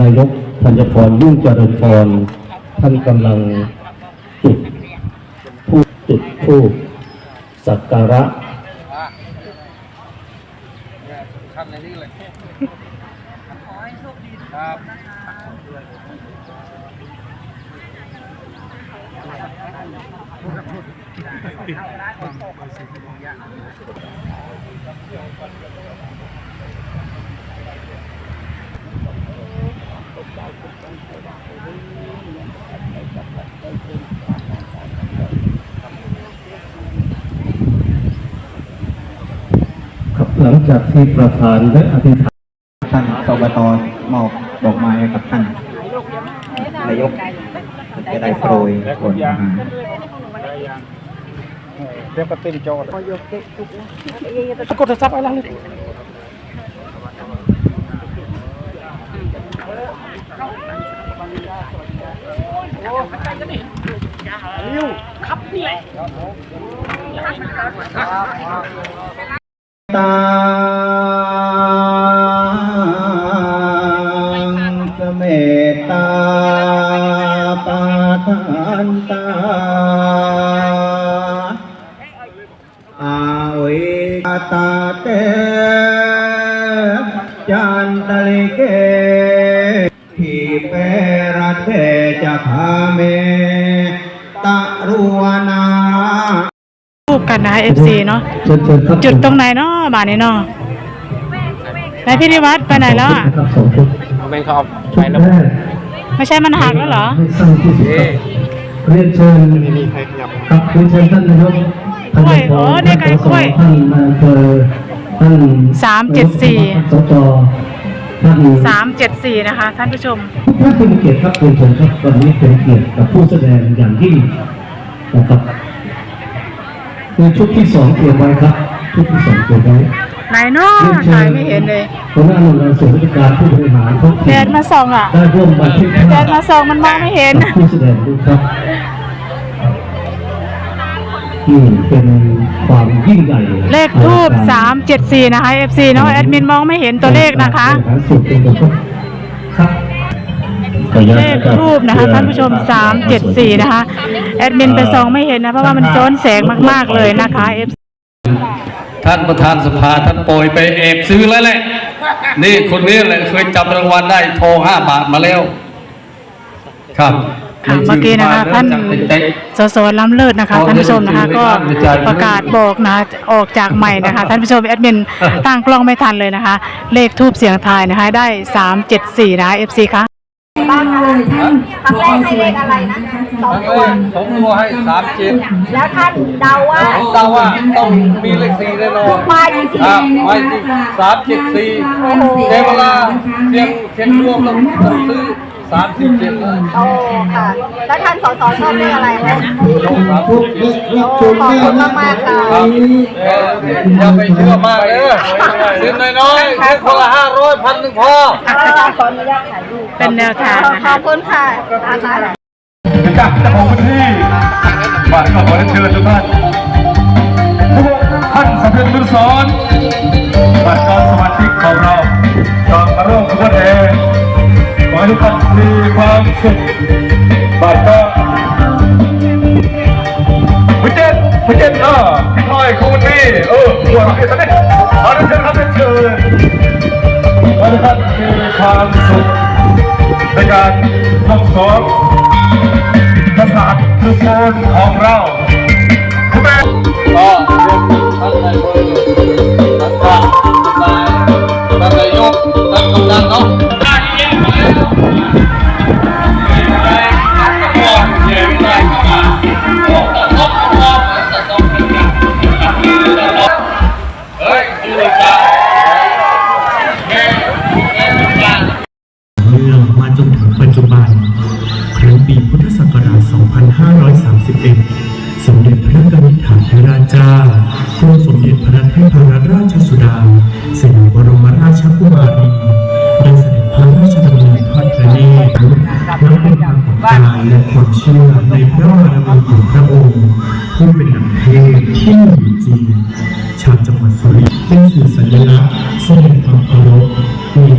นายกธัญพรยุ่งเจริญพรท่านกำลังจุดผู้จุดทูปสักการะขั้นในนี้เลยครับครับ หลังจากที่ประธานได้อธิษฐาน ท่านสบตมอบดอกไม้ให้กับท่านนายกจะได้โปรยผลอาหาร เดี๋ยวก็เต็มจอเลยกดโทรศัพท์อะไร เลยตาสเมตตาปาทานตาอาวิตาเตจันตลิเก จะพาเมตะรุวนารูปกันนะ FC เนาะเชิญเชิญครับจุดตรงไหนเนาะบานนี้เนาะนายพิธีวัตรไปไหนแล้วอะครับสองชุดแม่งเขาเอาชุไปดแล้วแรกไม่ใช่มันหักแล้วเหรอให้สร้างที่สุดครับเรียนเชิญมีใครขยับครับเรียนเชิญท่านนายกกล้วยโอ้เนี่ยไก่กล้วยท่านนายอำเภอท่านสามเจ็ดสี่ สจท่านสามเจ็ดสี่นะคะ ท่านผู้ชมทุกท่านเป็นเกียรติครับเป็นเชิญครับวันนี้เป็นเกียรติกับผู้แสดงอย่างยิ่งนะครับคือชุดที่สองเตรียมไว้ครับชุดที่สองเตรียมไว้ไหนเนาะถ่ายไม่เห็นเลยหัวหน้าหน่วยงานส่วนราชการผู้บริหารท้องแดถิ่นดมาส่องอะได้ร่วมบันทึกภาพแดดมาส่องมันมองไม่เห็นกับผู้แสดงด้วยครับนี่เป็น ความยิ่งใหญ่เลขทูบสามเจ็ดสี่นะคะ FC เนาะแอดมินมองไม่เห็นตัวเลขนะคะสุดเป็นตัวครับเลขทูบนะคะท่านผู้ชมสามเจ็ดสี่นะคะแอดมินไปส่องไม่เห็นนะเพราะว่ามันซ้อนแสงมากๆเลยนะคะ FC ท่านประธานสภาท่านโปรยไปเอบซื้อแล้วแหละ นี่คนนี้แหละเคยจับรางวัลได้ทองห้าบาทมาแล้ว ครับ ค่ะเมื่อกี้นะคะท่านสสล้ำเลิศนะคะท่านผู้ชมนะคะก็ประกาศบอกนะออกจากใหม่นะคะท่านผู้ชมแอดมินตั้งกล้องไม่ทันเลยนะคะ เลขทูบเสียงทายนะคะได้ 374นะคะ FC คะบ้างเลยท่านครั้งแรกให้เลขอะไรนะสองทั้งตัวเลขสองตัวให้สามเจ็ดแล้วท่านเดาว่าผมเดาว่าต้องมีเลขสี่แน่นอนมาจริงครับไม่จริงสามเจ็ดสี่เดเวลาเสียงเสียงรวมต้องต้องซื้อ สามสิบเจ็ดเลยๆโอ้ค่ะ แล้วท่านสสชอบเลขอะไรคะลงสามสิบเจ็ดโอ้ขอบคุณมากๆค่ะครับเอออย่าไปเชื่อมากเลยซื้อน้อยๆซื้อคนละห้าร้อยพันหนึ่งพอขออนุญาตถ่ายรูปเป็นแนวทางนะขคะอบคุณค่ะอาจารย์จากเจ้าของพื้นที่บ้านก็ขอเชิญทุกท่านทุกท่านสำเร็จบุญสอนบัตรกรสมาชิกของเราจองมาร่วมขบวนแห่ ขอให้ทุกท่านมีความสุขบัตรก็พุเจนพุเจนเออพี่พลอยคุณนี่เออหัวเราะกันนี่ขอาเชิญครับเชิญขอให้ทุกท่านมีความสุขในการทำสอนกษัตริย์คือโคนของเราคุณแม่ก็ท่านนายเพลท่ เรื่องมาจนถึงปัจจุบันครั้งปีพุทธศักราช 2531 สมเด็จพระกนิษฐาธิราชเจ้ากรมสมเด็จพระเทพรัตนราชสุดาสยามบรมราชกุมารี เป็นควายและความเชื่อในพระบารมีของพระองค์ผู้เป็นหลักเทศที่มีอยู่จริงชาวจังหวัดสุรินทร์เป็นสื่อสัญลักษณ์แสดงความเคารพมี